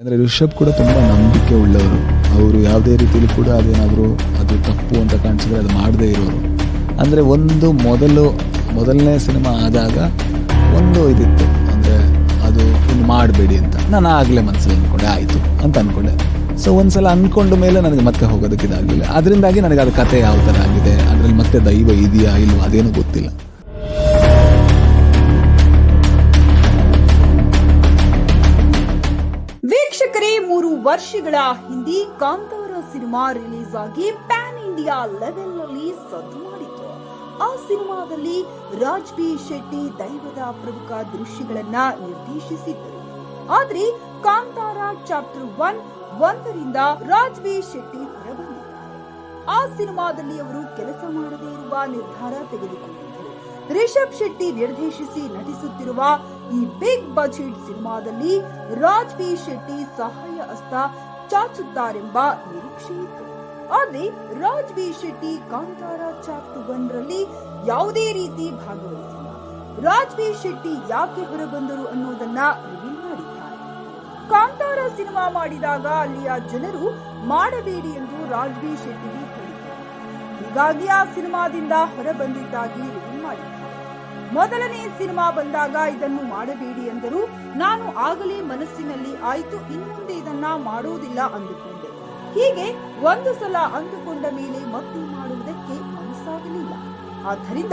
ಅಂದರೆ ರಿಷಬ್ ಕೂಡ ತುಂಬ ನಂಬಿಕೆ ಉಳ್ಳವರು. ಅವರು ಯಾವುದೇ ರೀತಿಯಲ್ಲಿ ಕೂಡ ಅದೇನಾದರೂ ಅದು ತಪ್ಪು ಅಂತ ಕಾಣಿಸಿದ್ರೆ ಅದು ಮಾಡದೇ ಇರೋರು. ಅಂದರೆ ಒಂದು ಮೊದಲು, ಮೊದಲನೇ ಸಿನಿಮಾ ಆದಾಗ ಒಂದು ಇದಿತ್ತು. ಅಂದರೆ ಅದು ಇನ್ನು ಮಾಡಬೇಡಿ ಅಂತ. ನಾನು ಆಗಲೇ ಮನಸ್ಸಲ್ಲಿ ಅಂದ್ಕೊಂಡೆ ಆಯಿತು ಅಂತ ಅಂದ್ಕೊಂಡೆ ಸೊ ಒಂದ್ಸಲ ಅಂದ್ಕೊಂಡ ಮೇಲೆ ನನಗೆ ಮತ್ತೆ ಹೋಗೋದಕ್ಕೆ ಇದಾಗಲಿಲ್ಲ. ಅದರಿಂದಾಗಿ ನನಗೆ ಅದು ಕತೆ ಯಾವ ಥರ ಆಗಿದೆ, ಅದರಲ್ಲಿ ಮತ್ತೆ ದೈವ ಇದೆಯಾ ಇಲ್ವಾ ಅದೇನೂ ಗೊತ್ತಿಲ್ಲ. ಮೂರು ವರ್ಷಗಳ ಹಿಂದೆ ಕಾಂತಾರ ಸಿನಿಮಾ ರಿಲೀಸ್ ಆಗಿ ಪ್ಯಾನ್ ಇಂಡಿಯಾ ಲೆವೆಲ್ನಲ್ಲಿ ಸದ್ದು ಮಾಡಿತ್ತು. ಆ ಸಿನಿಮಾದಲ್ಲಿ ರಾಜ್ ಬಿ ಶೆಟ್ಟಿ ದೈವದ ಪ್ರಮುಖ ದೃಶ್ಯಗಳನ್ನ ನಿರ್ದೇಶಿಸಿದ್ದರು. ಆದ್ರೆ ಕಾಂತಾರ ಚಾಪ್ಟರ್ ಒನ್, ಒಂದರಿಂದ ರಾಜ್ ಬಿ ಶೆಟ್ಟಿ ಹೊರಬಂದಿದ್ದಾರೆ ಆ ಸಿನಿಮಾದಲ್ಲಿ ಅವರು ಕೆಲಸ ಮಾಡದೇ ಇರುವ ನಿರ್ಧಾರ ತೆಗೆದುಕೊಂಡಿದ್ದರು. ರಿಷಬ್ ಶೆಟ್ಟಿ ನಿರ್ದೇಶಿಸಿ ನಟಿಸುತ್ತಿರುವ ಈ ಬಿಗ್ ಬಜೆಟ್ ಸಿನಿಮಾದಲ್ಲಿ ರಾಜ್ ಬಿ ಶೆಟ್ಟಿ ಸಹಾಯ ಅಸ್ತ ಚಾಚುತ್ತಾರೆಂಬ ನಿರೀಕ್ಷೆ ಇತ್ತು. ಆದ್ರೆ Raj B Shetty Kantara chapter one ಯಾವುದೇ ರೀತಿ ಭಾಗವಹಿಸಿಲ್ಲ. ರಾಜ್ ಬಿ ಶೆಟ್ಟಿ ಯಾಕೆ ಹೊರಬಂದರು ಅನ್ನೋದನ್ನ ರಿವೀಲ್ ಮಾಡಿದ್ದಾರೆ. ಕಾಂತಾರ ಸಿನಿಮಾ ಮಾಡಿದಾಗ ಅಲ್ಲಿಯ ಜನರು ಮಾಡಬೇಡಿ ಎಂದು ರಾಜ್ಬಿ ಶೆಟ್ಟಿಗೆ ಹೇಳಿದರು ಹೀಗಾಗಿ ಆ ಸಿನಿಮಾದಿಂದ ಹೊರಬಂದಿದ್ದಾಗಿ ರಿವೀಲ್ ಮಾಡಿದ್ದಾರೆ. ಮೊದಲನೇ ಸಿನಿಮಾ ಬಂದಾಗ ಇದನ್ನು ಮಾಡಬೇಡಿ ಎಂದರು. ನಾನು ಆಗಲೇ ಮನಸ್ಸಿನಲ್ಲಿ ಆಯಿತು, ಇನ್ಮುಂದೆ ಇದನ್ನ ಮಾಡುವುದಿಲ್ಲ ಅಂದುಕೊಂಡೆ. ಹೀಗೆ ಒಂದು ಸಲ ಅಂದುಕೊಂಡ ಮೇಲೆ ಮತ್ತೆ ಮಾಡುವುದಕ್ಕೆ ಮನಸ್ಸಾಗಲಿಲ್ಲ. ಆದ್ದರಿಂದ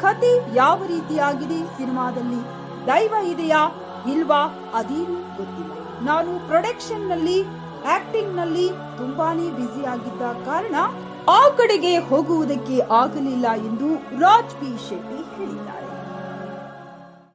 ಕತೆ ಯಾವ ರೀತಿಯಾಗಿದೆ ಸಿನಿಮಾದಲ್ಲಿ? ದೈವ ಇದೆಯಾ, ಇಲ್ವಾ, ಅದೇನು ಗೊತ್ತಿಲ್ಲ. ನಾನು ಪ್ರೊಡಕ್ಷನ್ನಲ್ಲಿ ಆಕ್ಟಿಂಗ್ನಲ್ಲಿ ತುಂಬಾನೇ ಬ್ಯುಸಿ ಆಗಿದ್ದ ಕಾರಣ ಆ ಕಡೆಗೆ ಹೋಗುವುದಕ್ಕೆ ಆಗಲಿಲ್ಲ ಎಂದು ರಾಜ್ ಪಿ ಶೆಟ್ಟಿ ಹೇಳಿದ್ದಾರೆ.